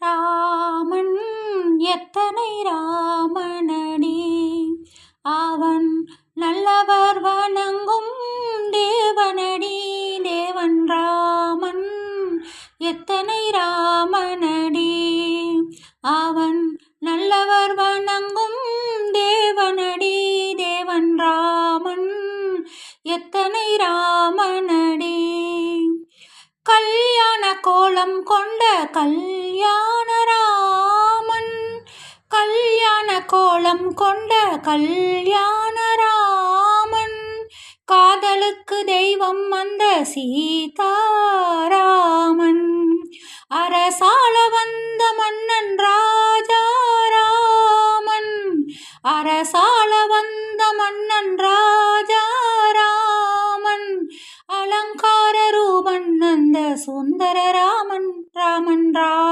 ராமன் எத்தனை ராமனடி? அவன் நல்லவர் வணங்கும் தேவனடி. தேவன் ராமன் எத்தனை ராமனடி? அவன் நல்லவர் வணங்கும் தேவனடி. தேவன் ராமன் எத்தனை ராமனடி? கல்யாண கோலம் கொண்ட கல் கல்யாண ராமன். கல்யாண கோலம் கொண்ட கல்யாண ராமன். காதலுக்கு தெய்வம் வந்த சீதாராமன். அரசால வந்த மன்னன் ராஜாராமன். அரசால வந்த மன்னன் ராஜாராமன். அலங்கார ரூபன் அந்த சுந்தர ராமன் ராமன் ராமன்.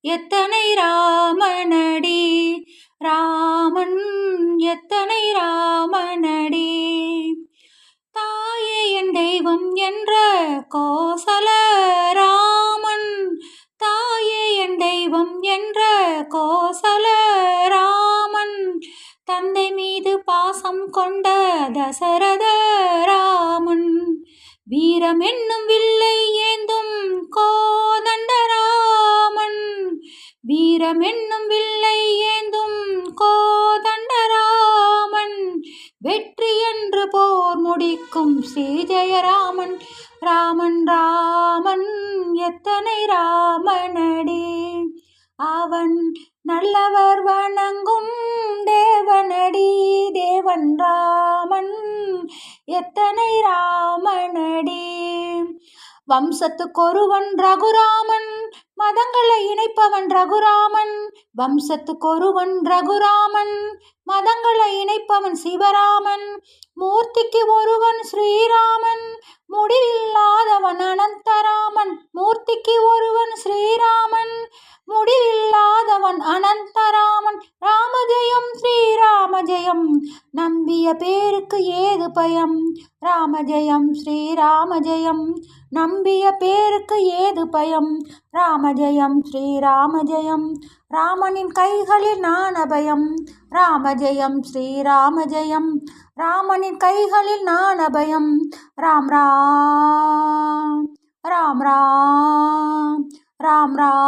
எத்தனை ராமனடி? ராமன் எத்தனை ராமனடி? தாயே என் தெய்வம் என்ற கோசல ராமன். தாயே என் தெய்வம் என்ற கோசல ராமன். தந்தை மீது பாசம் கொண்ட தசரத ராமன். வீரம் என்னும் வில்லை ஏந்தும் கோ வீரமென்னும் வில்லை ஏந்தும் கோதண்டராமன். வெற்றி என்று போர் முடிக்கும் ஸ்ரீஜயராமன். ராமன் ராமன் எத்தனை ராமனடி. அவன் நல்லவர் வணங்கும் தேவனடி. தேவன் ராமன் எத்தனை ராமனடி. வம்சத்துக்கொருவன் ரகுராம் மதங்களை இணைப்பவன் ரகுராமன் வம்சத்துக்கொருவன் ரகுராமன். மதங்களை இணைப்பவன் சிவராமன் மூர்த்திக்கு ஒருவன் ஸ்ரீராமன். முடிவில்லாதவன் அனந்தராமன் மூர்த்திக்கு ஒருவன் ஸ்ரீராமன். முடிவில்லாதவன் அனந்தராமன் ராமஜெயம் ஸ்ரீராமஜெயம். நம்பிய பேருக்கு ஏ பயம் ராம ஜெயம் ஸ்ரீராம ஜெயம் நம்பிய பேருக்கு ஏது பயம்? ராம ஜெயம் ஸ்ரீராம ஜெயம் ராமனின் கைகளில் நான் அபயம் ராம ஜெயம் ஸ்ரீராம ஜெயம் ராமனின் கைகளில் நான் அபயம் ராம் ராம். ராம் ராம். ராம் ராம்.